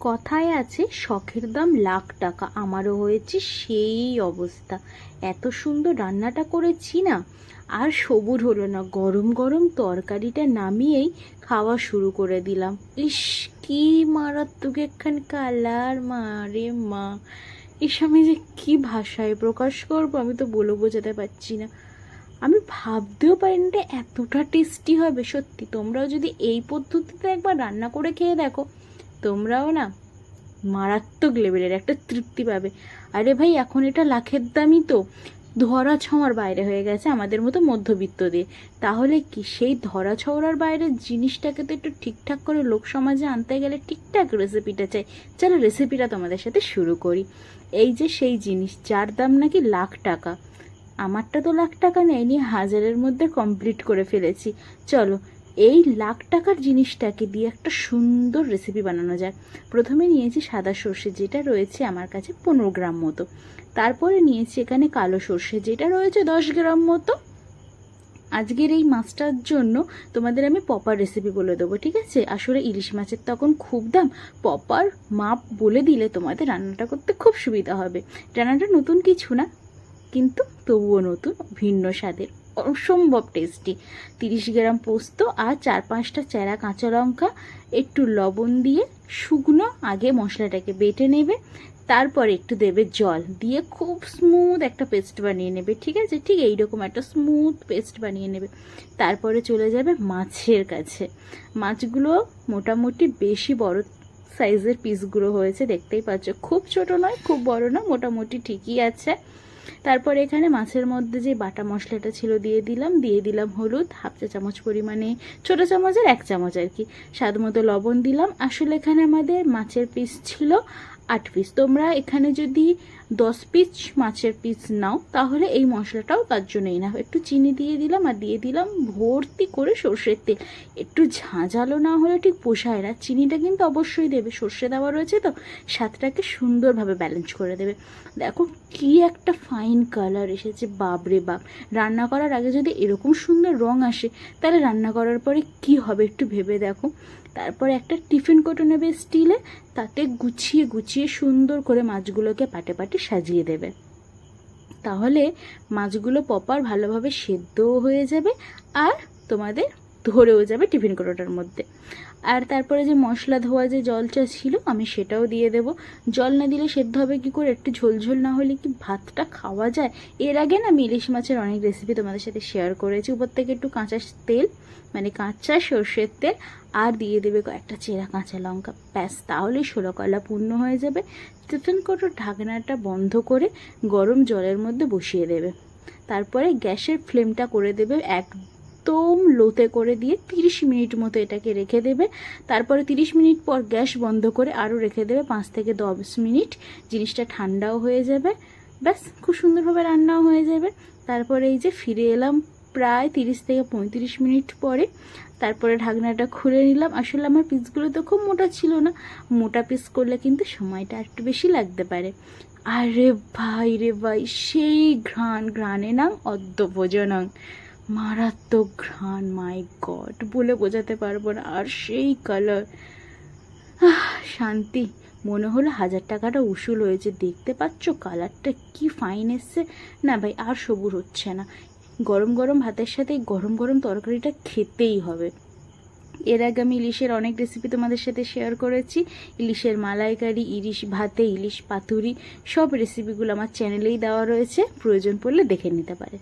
কথায় আছে, শখের দাম লাখ টাকা। আমারও হয়েছে সেই অবস্থা। এত সুন্দর রান্নাটা করেছি না, আর সবুর হলো না। গরম গরম তরকারিটা নামিয়েই খাওয়া শুরু করে দিলাম। ইস, কি মারাত্মক একখান কালার, মা রে মা। ইস, আমি যে কি ভাষায় প্রকাশ করব আমি তো বলে বোঝাতে পারছি না। আমি ভাবতেও পারিনি এটা এতটা টেস্টি হবে। সত্যি, তোমরাও যদি এই পদ্ধতিতে একবার রান্না করে খেয়ে দেখো। তোমরাও না মারাত্মক লেভেলের একটা তৃপ্তি পাবে। আরে ভাই, এখন এটা লাখের দামই তো। ধরা ছোঁয়ার বাইরে হয়ে গেছে আমাদের মতো মধ্যবিত্ত দিয়ে তাহলে কি সেই ধরা ছোঁয়ার বাইরের জিনিসটাকে তো একটু ঠিকঠাক করে লোক সমাজে আনতে গেলে ঠিকঠাক রেসিপিটা চাই। চলো রেসিপিটা তোমাদের সাথে শুরু করি। এই যে সেই জিনিস, যার দাম নাকি লাখ টাকা। আমারটা তো লাখ টাকা নেয়নি, হাজারের মধ্যে কমপ্লিট করে ফেলেছি। চলো এই লাখ টাকার জিনিসটাকে দিয়ে একটা সুন্দর রেসিপি বানানো যায়। প্রথমে নিয়েছি সাদা সর্ষে, যেটা রয়েছে আমার কাছে পনেরো গ্রাম মতো। তারপরে নিয়েছি এখানে কালো সর্ষে, যেটা রয়েছে দশ গ্রাম মতো। আজকের এই মাছটার জন্য তোমাদের আমি পপার রেসিপি বলে দেবো, ঠিক আছে? আসলে ইলিশ মাছের তখন খুব দাম। পপার মাপ বলে দিলে তোমাদের রান্নাটা করতে খুব সুবিধা হবে। রান্নাটা নতুন কিছু না, কিন্তু তবুও নতুন, ভিন্ন স্বাদের। অসম্ভব টেস্টি তিরিশ গ্রাম পোস্ত আর চার পাঁচটা চেরা কাঁচা লঙ্কা, একটু লবণ দিয়ে শুকনো আগে মশলাটাকে বেটে নেবে, তারপর একটু দেবে জল। দিয়ে খুব স্মুথ একটা পেস্ট বানিয়ে নেবে, ঠিক আছে? ঠিক এইরকম একটা স্মুথ পেস্ট বানিয়ে নেবে। তারপরে চলে যাবে মাছের কাছে। মাছগুলো মোটামুটি বেশি বড় সাইজের পিসগুলো হয়েছে, দেখতেই পাচ্ছ। খুব ছোট নয়, খুব বড় না মোটামুটি ঠিকই আছে। তারপর এখানে মাছের মধ্যে যে বাটা মশলাটা ছিল দিয়ে দিলাম দিয়ে দিলাম হলুদ, হাফ চা চামচ পরিমাণে, ছোটো চামচের এক চামচ আর কি। স্বাদ মতো লবণ দিলাম। আসলে এখানে আমাদের মাছের পিস ছিল আট পিস তোমরা এখানে যদি দশ পিস মাছের পিস নাও, তাহলে এই মশলাটাও তার জন্যই না একটু চিনি দিয়ে দিলাম আর দিয়ে দিলাম ভর্তি করে সর্ষের তেল। একটু ঝাঁঝালো না হলে ঠিক পোষায় না। চিনিটা কিন্তু অবশ্যই দেবে, সর্ষে দেওয়া রয়েছে তো, স্বাদটাকে সুন্দরভাবে ব্যালেন্স করে দেবে। দেখো কি একটা ফাইন কালার এসেছে বাপরে বাপ! রান্না করার আগে যদি এরকম সুন্দর রং আসে, তাহলে রান্না করার পরে কি হবে একটু ভেবে দেখো। তারপরে একটা টিফিন কোটো নেবে স্টিলে তাতে গুছিয়ে গুছিয়ে সুন্দর করে মাছগুলোকে পাটে পাটে সাজিয়ে দেবে। তাহলে মাছগুলো পপার ভালোভাবে সেদ্ধও হয়ে যাবে আর তোমাদের ধরেও যাবে টিফিন কোটোটার মধ্যে। আর তারপরে যে মশলা ধোয়া যে জলটা ছিল, আমি সেটাও দিয়ে দেব। জল না দিলে সেদ্ধ হবে কি করে? একটু ঝোলঝোল না হলে কি ভাতটা খাওয়া যায়? এর আগে না আমি ইলিশ মাছের অনেক রেসিপি তোমাদের সাথে শেয়ার করেছি। উপর থেকে একটু কাঁচা তেল মানে কাঁচা সর্ষের তেল, আর দিয়ে দেবে কয়েকটা চেরা কাঁচা লঙ্কা। ব্যাস তাহলেই ষোলো কলা পূর্ণ হয়ে যাবে। টিফিন কোটোর ঢাকনাটা বন্ধ করে গরম জলের মধ্যে বসিয়ে দেবে। তারপরে গ্যাসের ফ্লেমটা করে দেবে এক একদম লোতে করে দিয়ে তিরিশ মিনিট মতো এটাকে রেখে দেবে। তারপরে তিরিশ মিনিট পর গ্যাস বন্ধ করে আরও রেখে দেবে পাঁচ থেকে দশ মিনিট। জিনিসটা ঠান্ডাও হয়ে যাবে। ব্যাস, খুব সুন্দরভাবে রান্নাও হয়ে যাবে। তারপরে এই যে ফিরে এলাম প্রায় তিরিশ থেকে পঁয়ত্রিশ মিনিট পরে। তারপরে ঢাকনাটা খুলে নিলাম। আসলে আমার পিসগুলো তো খুব মোটা ছিল না। মোটা পিস করলে কিন্তু সময়টা একটু বেশি লাগতে পারে। আরে ভাই রে ভাই, সেই ঘ্রাণ, ঘ্রাণে নাং অদ্যভোজনং। মারাত্মক ঘ্রাণ মাই গড বলে বোঝাতে পারব না। আর সেই কালার শান্তি, মনে হলো হাজার টাকাটা উসুল হয়েছে। দেখতে পাচ্ছ কালারটা কি ফাইন এসছে? না ভাই, আর সবুর হচ্ছে না। গরম গরম ভাতের সাথে গরম গরম তরকারিটা খেতেই হবে। এর আগে আমি ইলিশের অনেক রেসিপি তোমাদের সাথে শেয়ার করেছি। ইলিশের মালাইকারি, ইলিশ ভাতে, ইলিশ পাতুরি, সব রেসিপিগুলো আমার চ্যানেলেই দেওয়া রয়েছে। প্রয়োজন পড়লে দেখে নিতে পারে।